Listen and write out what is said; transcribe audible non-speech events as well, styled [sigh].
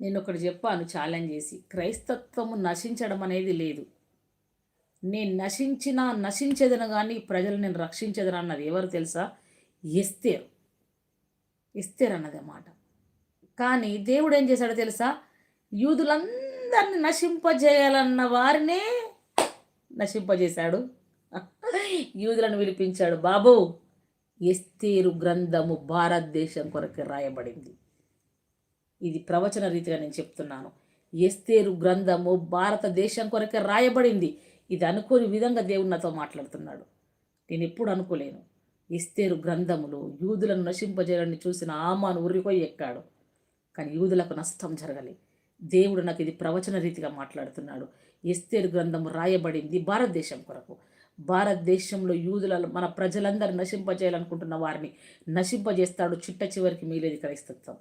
నేను ఒకటి చెప్పాను ఛాలెంజ్ చేసి. క్రైస్తత్వము నశించడం అనేది లేదు. నేను నశించినా నశించదను కానీ ప్రజలు నేను రక్షించదను అన్నది ఎవరు తెలుసా? ఎస్తేరు. ఎస్తేరు అన్నది అన్నమాట కానీ దేవుడు ఏం చేశాడో తెలుసా? యూదులందరినీ నశింపజేయాలన్న వారినే నశింపజేశాడు. [laughs] యూదులను విలిపించాడు బాబు ఎస్తేరు గ్రంథము భారతదేశం కొరకు రాయబడింది. ఇది ప్రవచన రీతిగా నేను చెప్తున్నాను. ఎస్తేరు గ్రంథము భారతదేశం కొరకే రాయబడింది. ఇది అనుకోని విధంగా దేవుడు నాతో మాట్లాడుతున్నాడు. నేను ఎప్పుడు అనుకోలేను. ఎస్తేరు గ్రంథములు యూదులను నశింపజేయాలని చూసిన ఆమాను ఉరిపోయి ఎక్కాడు. కానీ యూదులకు నష్టం జరగలే. దేవుడు నాకు ఇది ప్రవచన రీతిగా మాట్లాడుతున్నాడు. ఎస్తేరు గ్రంథము రాయబడింది భారతదేశం కొరకు. భారతదేశంలో యూదుల మన ప్రజలందరూ నశింపజేయాలనుకుంటున్న వారిని నశింపజేస్తాడు. చిట్ట చివరికి మీలేది క్రైస్తత్వం.